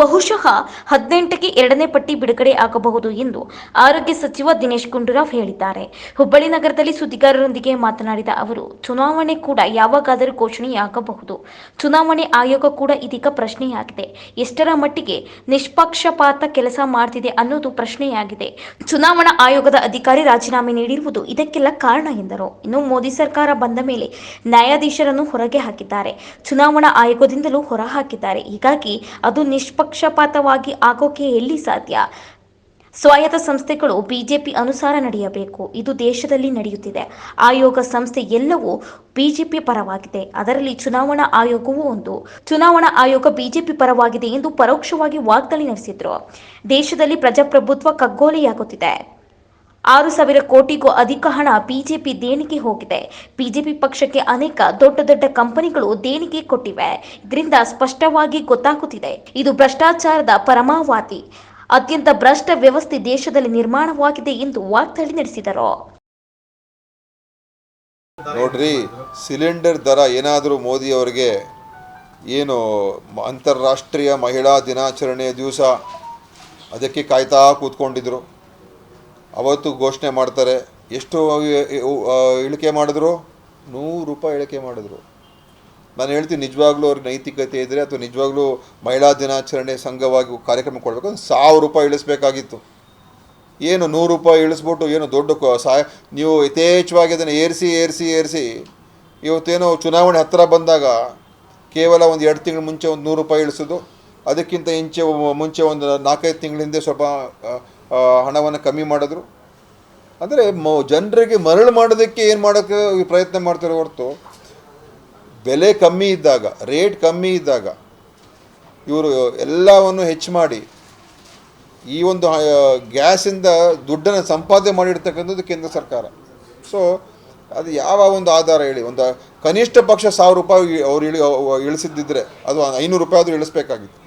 ಬಹುಶಃ ಹದಿನೆಂಟಕ್ಕೆ ಎರಡನೇ ಪಟ್ಟಿ ಬಿಡುಗಡೆ ಆಗಬಹುದು ಎಂದು ಆರೋಗ್ಯ ಸಚಿವ ದಿನೇಶ್ ಗುಂಡೂರಾವ್ ಹೇಳಿದ್ದಾರೆ. ಹುಬ್ಬಳ್ಳಿ ನಗರದಲ್ಲಿ ಸುದ್ದಿಗಾರರೊಂದಿಗೆ ಮಾತನಾಡಿದ ಅವರು, ಚುನಾವಣೆ ಕೂಡ ಯಾವಾಗಾದರೂ ಘೋಷಣೆಯಾಗಬಹುದು. ಚುನಾವಣೆ ಆಯೋಗ ಕೂಡ ಇದೀಗ ಪ್ರಶ್ನೆಯಾಗಿದೆ. ಎಷ್ಟರ ಮಟ್ಟಿಗೆ ನಿಷ್ಪಕ್ಷಪಾತ ಕೆಲಸ ಮಾಡ್ತಿದೆ ಅನ್ನೋದು ಪ್ರಶ್ನೆಯಾಗಿದೆ. ಚುನಾವಣಾ ಆಯೋಗದ ಅಧಿಕಾರಿ ರಾಜೀನಾಮೆ ನೀಡಿರುವುದು ಇದಕ್ಕೆಲ್ಲ ಕಾರಣ ಎಂದರು. ಇನ್ನು ಮೋದಿ ಸರ್ಕಾರ ಬಂದ ಮೇಲೆ ನ್ಯಾಯಾಧೀಶರನ್ನು ಹೊರಗೆ ಹಾಕಿದ್ದಾರೆ. ಚುನಾವಣಾ ಆಯೋಗದಿಂದಲೂ ಹೊರಹಾಕಿದ್ದಾರೆ ಹೀಗಾಗಿ ಅದು ನಿಷ್ಪಕ್ಷಪಾತವಾಗಿ ಆಗೋಕೆ ಎಲ್ಲಿ ಸಾಧ್ಯ? ಸ್ವಾಯತ್ತ ಸಂಸ್ಥೆಗಳು ಬಿಜೆಪಿ ಅನುಸಾರ ನಡೆಯಬೇಕು. ಇದು ದೇಶದಲ್ಲಿ ನಡೆಯುತ್ತಿದೆ. ಆಯೋಗ ಸಂಸ್ಥೆ ಎಲ್ಲವೂ ಬಿಜೆಪಿ ಪರವಾಗಿದೆ. ಅದರಲ್ಲಿ ಚುನಾವಣಾ ಆಯೋಗವೂ ಒಂದು. ಚುನಾವಣಾ ಆಯೋಗ ಬಿಜೆಪಿ ಪರವಾಗಿದೆ ಎಂದು ಪರೋಕ್ಷವಾಗಿ ವಾಗ್ದಾಳಿ ನಡೆಸಿದ್ರು. ದೇಶದಲ್ಲಿ ಪ್ರಜಾಪ್ರಭುತ್ವ ಕಗ್ಗೋಲೆಯಾಗುತ್ತಿದೆ. ಆರು ಸಾವಿರ ಕೋಟಿಗೂ ಅಧಿಕ ಹಣ ಬಿಜೆಪಿ ದೇಣಿಗೆ ಹೋಗಿದೆ. ಬಿಜೆಪಿ ಪಕ್ಷಕ್ಕೆ ಅನೇಕ ದೊಡ್ಡ ದೊಡ್ಡ ಕಂಪನಿಗಳು ದೇಣಿಗೆ ಕೊಟ್ಟಿವೆ. ಇದರಿಂದ ಸ್ಪಷ್ಟವಾಗಿ ಗೊತ್ತಾಗುತ್ತಿದೆ. ಇದು ಭ್ರಷ್ಟಾಚಾರದ ಪರಮಾವಧಿ. ಅತ್ಯಂತ ಭ್ರಷ್ಟ ವ್ಯವಸ್ಥೆ ದೇಶದಲ್ಲಿ ನಿರ್ಮಾಣವಾಗಿದೆ ಎಂದು ವಾಗ್ದಾಳಿ ನಡೆಸಿದರು. ನೋಡ್ರಿ, ಸಿಲಿಂಡರ್ ದರ ಏನಾದರೂ ಮೋದಿ ಅವರಿಗೆ ಏನು ಅಂತಾರಾಷ್ಟ್ರೀಯ ಮಹಿಳಾ ದಿನಾಚರಣೆಯ ದಿವಸ ಅದಕ್ಕೆ ಕಾಯ್ತಾ ಕೂತ್ಕೊಂಡಿದ್ರು. ಅವತ್ತು ಘೋಷಣೆ ಮಾಡ್ತಾರೆ. ಎಷ್ಟು ಇಳಿಕೆ ಮಾಡಿದ್ರು. ನೂರು ರೂಪಾಯಿ ಇಳಿಕೆ ಮಾಡಿದ್ರು. ನಾನು ಹೇಳ್ತೀನಿ, ನಿಜವಾಗ್ಲೂ ಅವ್ರಿಗೆ ನೈತಿಕತೆ ಇದ್ದರೆ ಅಥವಾ ನಿಜವಾಗ್ಲೂ ಮಹಿಳಾ ದಿನಾಚರಣೆ ಸಂಘವಾಗಿ ಕಾರ್ಯಕ್ರಮ ಕೊಡಬೇಕು ಅಂದ್ರೆ ಸಾವಿರ ರೂಪಾಯಿ ಇಳಿಸ್ಬೇಕಾಗಿತ್ತು. ಏನು ನೂರು ರೂಪಾಯಿ ಇಳಿಸ್ಬಿಟ್ಟು ಏನು ದೊಡ್ಡ ಸಹಾಯ ನೀವು ಯಥೇಚ್ಛವಾಗಿ ಅದನ್ನು ಏರಿಸಿ ಏರಿಸಿ ಏರಿಸಿ, ಇವತ್ತೇನೋ ಚುನಾವಣೆ ಹತ್ತಿರ ಬಂದಾಗ ಕೇವಲ ಒಂದು ಎರಡು ತಿಂಗಳ ಮುಂಚೆ ಒಂದು ನೂರು ರೂಪಾಯಿ ಇಳಿಸೋದು ಅದಕ್ಕಿಂತ ಇಂಚೆ ಮುಂಚೆ ಒಂದು ನಾಲ್ಕೈದು ತಿಂಗಳಿಂದ ಸ್ವಲ್ಪ ಹಣವನ್ನು ಕಮ್ಮಿ ಮಾಡಿದ್ರು. ಅಂದರೆ ಮ, ಜನರಿಗೆ ಮರಳು ಮಾಡೋದಕ್ಕೆ ಏನು ಮಾಡೋಕ್ಕೆ ಪ್ರಯತ್ನ ಮಾಡ್ತಾರೆ ಹೊರತು, ಬೆಲೆ ಕಮ್ಮಿ ಇದ್ದಾಗ, ರೇಟ್ ಕಮ್ಮಿ ಇದ್ದಾಗ, ಇವರು ಎಲ್ಲವನ್ನು ಹೆಚ್ಚು ಮಾಡಿ, ಈ ಒಂದು ಗ್ಯಾಸಿಂದ ದುಡ್ಡನ್ನು ಸಂಪಾದನೆ ಮಾಡಿರ್ತಕ್ಕಂಥದ್ದು ಕೇಂದ್ರ ಸರ್ಕಾರ. ಸೊ ಅದು ಯಾವ ಒಂದು ಆಧಾರ ಹೇಳಿ, ಒಂದು ಕನಿಷ್ಠ ಪಕ್ಷ ಸಾವಿರ ರೂಪಾಯಿ ಅವ್ರು ಇಳಿ ಇಳಿಸಿದ್ದಿದ್ರೆ, ಅದು ಐನೂರು ರೂಪಾಯಿ ಆದರೂ ಇಳಿಸ್ಬೇಕಾಗಿತ್ತು.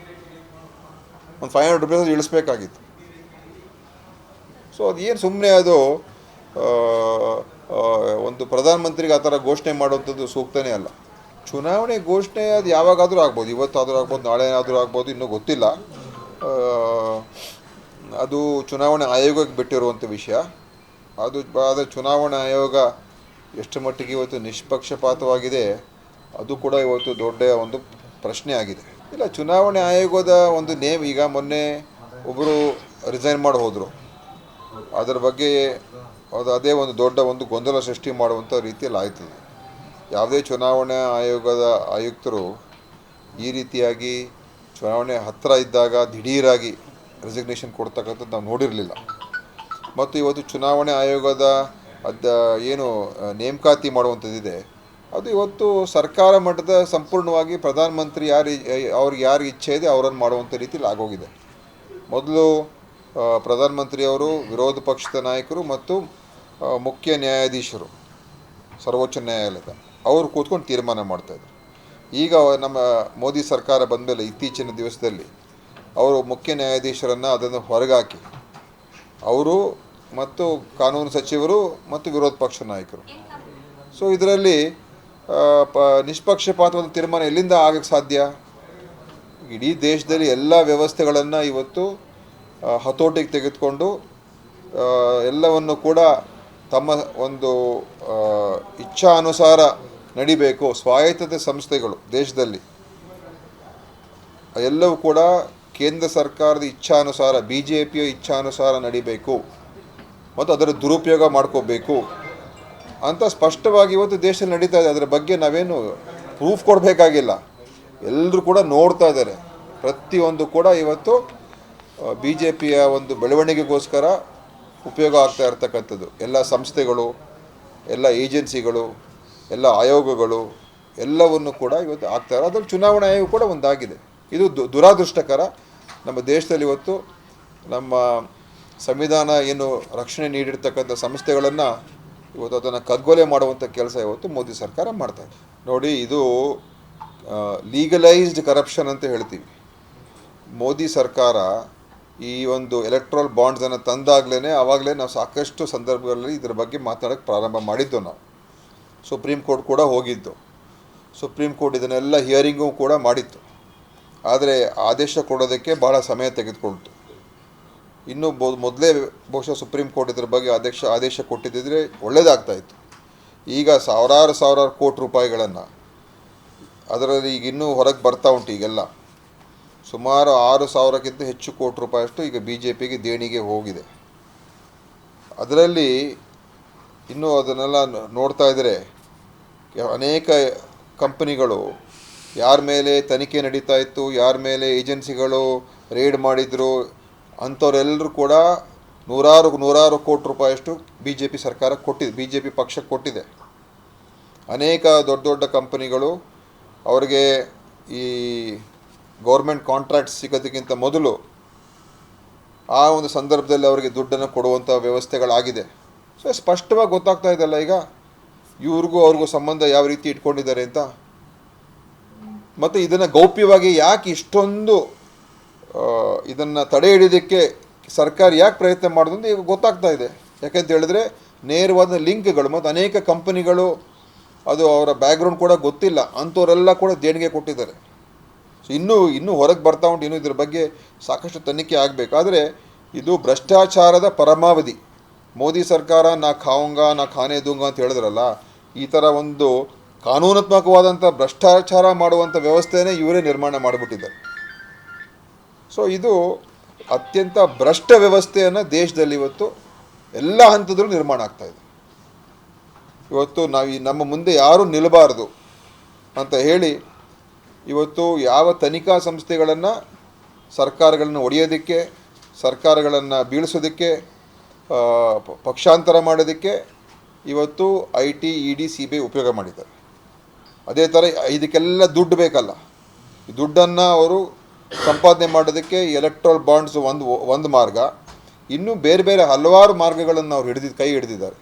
ಒಂದು ಫೈವ್ ಹಂಡ್ರೆಡ್ ರುಪೀಸ್ ಇಳಿಸ್ಬೇಕಾಗಿತ್ತು. ಸೊ ಅದು ಏನು ಸುಮ್ಮನೆ ಅದು ಒಂದು ಪ್ರಧಾನಮಂತ್ರಿಗೆ ಆ ಥರ ಘೋಷಣೆ ಮಾಡುವಂಥದ್ದು ಸೂಕ್ತನೇ ಅಲ್ಲ. ಚುನಾವಣೆ ಘೋಷಣೆ ಅದು ಯಾವಾಗಾದರೂ ಆಗ್ಬೋದು, ಇವತ್ತಾದರೂ ಆಗ್ಬೋದು ನಾಳೆ ಆದರೂ ಆಗ್ಬೋದು, ಇನ್ನೂ ಗೊತ್ತಿಲ್ಲ. ಅದು ಚುನಾವಣೆ ಆಯೋಗಕ್ಕೆ ಬಿಟ್ಟಿರುವಂಥ ವಿಷಯ. ಅದು, ಆದರೆ ಚುನಾವಣಾ ಆಯೋಗ ಎಷ್ಟು ಮಟ್ಟಿಗೆ ಇವತ್ತು ನಿಷ್ಪಕ್ಷಪಾತವಾಗಿದೆ, ಅದು ಕೂಡ ಇವತ್ತು ದೊಡ್ಡ ಒಂದು ಪ್ರಶ್ನೆ ಆಗಿದೆ. ಇಲ್ಲ, ಚುನಾವಣೆ ಆಯೋಗದ ಒಂದು ನೇಮ್ ಈಗ ಮೊನ್ನೆ ಒಬ್ಬರು ರಿಸೈನ್ ಮಾಡಿ ಹೋದರು. ಅದರ ಬಗ್ಗೆ ಅದು ಅದೇ ಒಂದು ದೊಡ್ಡ ಒಂದು ಗೊಂದಲ ಸೃಷ್ಟಿ ಮಾಡುವಂಥ ರೀತಿಯಲ್ಲಿ ಆಯ್ತದೆ. ಯಾವುದೇ ಚುನಾವಣಾ ಆಯೋಗದ ಆಯುಕ್ತರು ಈ ರೀತಿಯಾಗಿ ಚುನಾವಣೆ ಹತ್ತಿರ ಇದ್ದಾಗ ದಿಢೀರಾಗಿ ರೆಸಿಗ್ನೇಷನ್ ಕೊಡ್ತಕ್ಕಂಥದ್ದು ನಾವು ನೋಡಿರಲಿಲ್ಲ. ಮತ್ತು ಇವತ್ತು ಚುನಾವಣೆ ಆಯೋಗದ ಅದ ಏನು ನೇಮಕಾತಿ ಮಾಡುವಂಥದ್ದಿದೆ, ಅದು ಇವತ್ತು ಸರ್ಕಾರ ಮಟ್ಟದ ಸಂಪೂರ್ಣವಾಗಿ ಪ್ರಧಾನಮಂತ್ರಿ ಯಾರು, ಅವ್ರಿಗೆ ಯಾರು ಇಚ್ಛೆ ಇದೆ ಅವರನ್ನು ಮಾಡುವಂಥ ರೀತಿಯಲ್ಲಿ ಆಗೋಗಿದೆ. ಮೊದಲು ಪ್ರಧಾನಮಂತ್ರಿಯವರು, ವಿರೋಧ ಪಕ್ಷದ ನಾಯಕರು ಮತ್ತು ಮುಖ್ಯ ನ್ಯಾಯಾಧೀಶರು, ಸರ್ವೋಚ್ಚ ನ್ಯಾಯಾಲಯದ, ಅವರು ಕೂತ್ಕೊಂಡು ತೀರ್ಮಾನ ಮಾಡ್ತಾಯಿದ್ರು ಈಗ ನಮ್ಮ ಮೋದಿ ಸರ್ಕಾರ ಬಂದ ಮೇಲೆ ಇತ್ತೀಚಿನ ದಿವಸದಲ್ಲಿ, ಅವರು ಮುಖ್ಯ ನ್ಯಾಯಾಧೀಶರನ್ನು ಅದನ್ನು ಹೊರಗಾಕಿ, ಅವರು ಮತ್ತು ಕಾನೂನು ಸಚಿವರು ಮತ್ತು ವಿರೋಧ ಪಕ್ಷ ನಾಯಕರು. ಸೊ ಇದರಲ್ಲಿ ಪ, ನಿಷ್ಪಕ್ಷಪಾತವಾದ ತೀರ್ಮಾನ ಎಲ್ಲಿಂದ ಆಗಕ್ಕೆ ಸಾಧ್ಯ? ಇಡೀ ದೇಶದಲ್ಲಿ ಎಲ್ಲ ವ್ಯವಸ್ಥೆಗಳನ್ನು ಇವತ್ತು ಹತೋಟಿಗೆ ತೆಗೆದುಕೊಂಡು ಎಲ್ಲವನ್ನು ಕೂಡ ತಮ್ಮ ಒಂದು ಇಚ್ಛಾ ಅನುಸಾರ ನಡಿಬೇಕು, ಸ್ವಾಯತ್ತತೆ ಸಂಸ್ಥೆಗಳು ದೇಶದಲ್ಲಿ. ಎಲ್ಲವೂ ಕೂಡ ಕೇಂದ್ರ ಸರ್ಕಾರದ ಇಚ್ಛಾನುಸಾರ ಬಿ ಜೆ ಪಿಯ ಇಚ್ಛಾನುಸಾರ ನಡಿಬೇಕು ಮತ್ತು ಅದರ ದುರುಪಯೋಗ ಮಾಡ್ಕೋಬೇಕು ಅಂತ ಸ್ಪಷ್ಟವಾಗಿ ಇವತ್ತು ದೇಶದಲ್ಲಿ ನಡೀತಾ ಇದೆ. ಅದರ ಬಗ್ಗೆ ನಾವೇನು ಪ್ರೂಫ್ ಕೊಡಬೇಕಾಗಿಲ್ಲ. ಎಲ್ಲರೂ ಕೂಡ ನೋಡ್ತಾ ಇದ್ದಾರೆ. ಪ್ರತಿಯೊಂದು ಕೂಡ ಇವತ್ತು ಬಿ ಜೆ ಪಿಯ ಒಂದು ಬೆಳವಣಿಗೆಗೋಸ್ಕರ ಉಪಯೋಗ ಆಗ್ತಾ ಇರ್ತಕ್ಕಂಥದ್ದು. ಎಲ್ಲ ಸಂಸ್ಥೆಗಳು, ಎಲ್ಲ ಏಜೆನ್ಸಿಗಳು, ಎಲ್ಲ ಆಯೋಗಗಳು ಎಲ್ಲವನ್ನು ಕೂಡ ಇವತ್ತು ಆಗ್ತಾ ಇರೋ ಅದರಲ್ಲಿ ಚುನಾವಣಾ ಆಯೋಗ ಕೂಡ ಒಂದಾಗಿದೆ. ಇದು ದುರಾದೃಷ್ಟಕರ. ನಮ್ಮ ದೇಶದಲ್ಲಿ ಇವತ್ತು ನಮ್ಮ ಸಂವಿಧಾನ ಏನು ರಕ್ಷಣೆ ನೀಡಿರ್ತಕ್ಕಂಥ ಸಂಸ್ಥೆಗಳನ್ನು ಇವತ್ತು ಅದನ್ನು ಕಗ್ಗೊಲೆ ಮಾಡುವಂಥ ಕೆಲಸ ಇವತ್ತು ಮೋದಿ ಸರ್ಕಾರ ಮಾಡ್ತಾ ಇದೆ. ನೋಡಿ, ಇದು ಲೀಗಲೈಸ್ಡ್ ಕರಪ್ಷನ್ ಅಂತ ಹೇಳ್ತೀವಿ. ಮೋದಿ ಸರ್ಕಾರ ಈ ಒಂದು ಎಲೆಕ್ಟ್ರಲ್ ಬಾಂಡ್ಸನ್ನು ತಂದಾಗಲೇ ಆವಾಗಲೇ ನಾವು ಸಾಕಷ್ಟು ಸಂದರ್ಭಗಳಲ್ಲಿ ಇದರ ಬಗ್ಗೆ ಮಾತಾಡೋಕ್ಕೆ ಪ್ರಾರಂಭ ಮಾಡಿದ್ದು ನಾವು. ಸುಪ್ರೀಂ ಕೋರ್ಟ್ ಕೂಡ ಹೋಗಿದ್ದು. ಸುಪ್ರೀಂ ಕೋರ್ಟ್ ಇದನ್ನೆಲ್ಲ ಹಿಯರಿಂಗು ಕೂಡ ಮಾಡಿತ್ತು. ಆದರೆ ಆದೇಶ ಕೊಡೋದಕ್ಕೆ ಬಹಳ ಸಮಯ ತೆಗೆದುಕೊಳ್ತು ಇನ್ನೂ ಮೊದಲೇ ಬಹುಶಃ ಸುಪ್ರೀಂ ಕೋರ್ಟ್ ಇದ್ರ ಬಗ್ಗೆ ಆದೇಶ ಆದೇಶ ಕೊಟ್ಟಿದ್ದಿದ್ರೆ ಒಳ್ಳೆಯದಾಗ್ತಾ ಇತ್ತು. ಈಗ ಸಾವಿರಾರು ಸಾವಿರಾರು ಕೋಟಿ ರೂಪಾಯಿಗಳನ್ನು ಅದರಲ್ಲಿ ಈಗ ಇನ್ನೂ ಹೊರಗೆ ಬರ್ತಾ ಉಂಟು ಈಗೆಲ್ಲ. ಸುಮಾರು ಆರು ಸಾವಿರಕ್ಕಿಂತ ಹೆಚ್ಚು ಕೋಟಿ ರೂಪಾಯಿಯಷ್ಟು ಈಗ ಬಿ ಜೆ ಪಿಗೆ ದೇಣಿಗೆ ಹೋಗಿದೆ. ಅದರಲ್ಲಿ ಇನ್ನೂ ಅದನ್ನೆಲ್ಲ ನೋಡ್ತಾ ಇದ್ದರೆ ಅನೇಕ ಕಂಪನಿಗಳು ಯಾರ ಮೇಲೆ ತನಿಖೆ ನಡೀತಾ ಇತ್ತು, ಯಾರ ಮೇಲೆ ಏಜೆನ್ಸಿಗಳು ರೇಡ್ ಮಾಡಿದ್ರು, ಅಂಥವರೆಲ್ಲರೂ ಕೂಡ ನೂರಾರು ನೂರಾರು ಕೋಟಿ ರೂಪಾಯಿಯಷ್ಟು ಬಿ ಜೆ ಪಿ ಸರ್ಕಾರ ಕೊಟ್ಟಿದೆ ಬಿ ಜೆ ಪಿ ಪಕ್ಷಕ್ಕೆ ಕೊಟ್ಟಿದೆ. ಅನೇಕ ದೊಡ್ಡ ದೊಡ್ಡ ಕಂಪನಿಗಳು ಅವರಿಗೆ ಈ ಗೌರ್ಮೆಂಟ್ ಕಾಂಟ್ರಾಕ್ಟ್ ಸಿಗೋದಕ್ಕಿಂತ ಮೊದಲು ಆ ಒಂದು ಸಂದರ್ಭದಲ್ಲಿ ಅವರಿಗೆ ದುಡ್ಡನ್ನು ಕೊಡುವಂಥ ವ್ಯವಸ್ಥೆಗಳಾಗಿದೆ. ಸೊ ಸ್ಪಷ್ಟವಾಗಿ ಗೊತ್ತಾಗ್ತಾ ಇದೆಲ್ಲ ಈಗ? ಇವ್ರಿಗೂ ಅವ್ರಿಗೂ ಸಂಬಂಧ ಯಾವ ರೀತಿ ಇಟ್ಕೊಂಡಿದ್ದಾರೆ ಅಂತ? ಮತ್ತು ಇದನ್ನು ಗೌಪ್ಯವಾಗಿ ಯಾಕೆ ಇಷ್ಟೊಂದು ಇದನ್ನು ತಡೆ ಹಿಡಿಯೋದಕ್ಕೆ ಸರ್ಕಾರ ಯಾಕೆ ಪ್ರಯತ್ನ ಮಾಡೋದು ಈಗ ಗೊತ್ತಾಗ್ತಾ ಇದೆ. ಯಾಕೆಂತ ಹೇಳಿದ್ರೆ ನೇರವಾದ ಲಿಂಕ್ಗಳು ಮತ್ತು ಅನೇಕ ಕಂಪನಿಗಳು ಅದು ಅವರ ಬ್ಯಾಕ್ಗ್ರೌಂಡ್ ಕೂಡ ಗೊತ್ತಿಲ್ಲ. ಅಂಥವರೆಲ್ಲ ಕೂಡ ದೇಣಿಗೆ ಕೊಟ್ಟಿದ್ದಾರೆ. ಸೊ ಇನ್ನೂ ಇನ್ನೂ ಹೊರಗೆ ಬರ್ತಾ ಉಂಟು, ಇನ್ನೂ ಇದ್ರ ಬಗ್ಗೆ ಸಾಕಷ್ಟು ತನಿಖೆ ಆಗಬೇಕಾದ್ರೆ ಇದು ಭ್ರಷ್ಟಾಚಾರದ ಪರಮಾವಧಿ. ಮೋದಿ ಸರ್ಕಾರ, ನಾ ಖಾವಂಗ, ನಾ ಖಾನೆ ದುಂಗ ಅಂತ ಹೇಳಿದ್ರಲ್ಲ, ಈ ಥರ ಒಂದು ಕಾನೂನಾತ್ಮಕವಾದಂಥ ಭ್ರಷ್ಟಾಚಾರ ಮಾಡುವಂಥ ವ್ಯವಸ್ಥೆನೇ ಇವರೇ ನಿರ್ಮಾಣ ಮಾಡಿಬಿಟ್ಟಿದ್ದಾರೆ. ಸೊ ಇದು ಅತ್ಯಂತ ಭ್ರಷ್ಟ ವ್ಯವಸ್ಥೆಯನ್ನು ದೇಶದಲ್ಲಿ ಇವತ್ತು ಎಲ್ಲ ಹಂತದಲ್ಲೂ ನಿರ್ಮಾಣ ಆಗ್ತಾ ಇದೆ. ಇವತ್ತು ನಾವು ಈ ನಮ್ಮ ಮುಂದೆ ಯಾರೂ ನಿಲ್ಲಬಾರದು ಅಂತ ಹೇಳಿ ಇವತ್ತು ಯಾವ ತನಿಖಾ ಸಂಸ್ಥೆಗಳನ್ನು ಸರ್ಕಾರಗಳನ್ನು ಒಡೆಯೋದಕ್ಕೆ, ಸರ್ಕಾರಗಳನ್ನು ಬೀಳಿಸೋದಕ್ಕೆ ಪಕ್ಷಾಂತರ ಮಾಡೋದಕ್ಕೆ ಇವತ್ತು I T, E D, C B ಉಪಯೋಗ ಮಾಡಿದ್ದಾರೆ. ಅದೇ ಥರ ಇದಕ್ಕೆಲ್ಲ ದುಡ್ಡು ಬೇಕಲ್ಲ. ದುಡ್ಡನ್ನು ಅವರು ಸಂಪಾದನೆ ಮಾಡೋದಕ್ಕೆ ಎಲೆಕ್ಟ್ರಲ್ ಬಾಂಡ್ಸ್ ಒಂದು ಒಂದು ಮಾರ್ಗ. ಇನ್ನೂ ಬೇರೆ ಬೇರೆ ಹಲವಾರು ಮಾರ್ಗಗಳನ್ನು ಅವ್ರು ಹಿಡಿದಿದ್ದು ಕೈ ಹಿಡಿದಿದ್ದಾರೆ.